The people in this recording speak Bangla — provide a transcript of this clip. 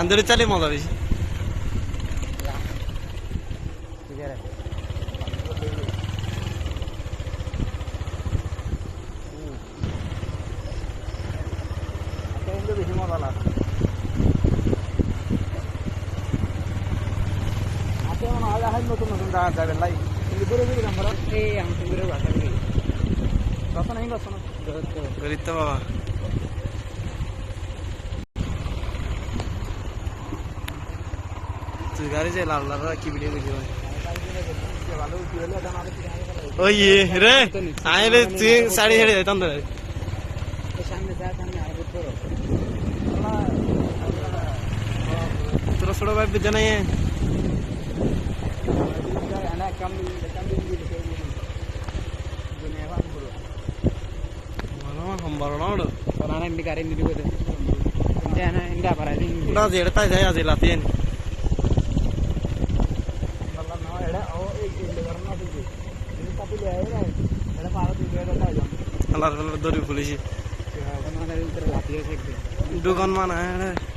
আন্দরে চালে মজা বেশি। বেশি মজা লাগে নতুন নতুন জায়গা যাবেন লাই। কিন্তু ঘুরে ঘুরে আমরা এই আমি সুন্দর বাসা এই রসন গরিব তো বাবা তুই গাড়ি যাই লাল লাল কি ভিডিও করছি ভাই ওই রে আই রে তুই সাড়ি ছেড়ে যাইতাম তো সামনে যা সামনে আর বুঝতে তোরা ছোট ভাই বুঝে নাই enak ഹമ്പാറോ കൊറോണ ഉണ്ട് കാര്യം ഇതിന് പോയത് എന്താണ് എന്താ പറയുന്നത് ഉടാ എടുത്താ ജയ അതെ ലത്തിയൻ kalau mau ada oh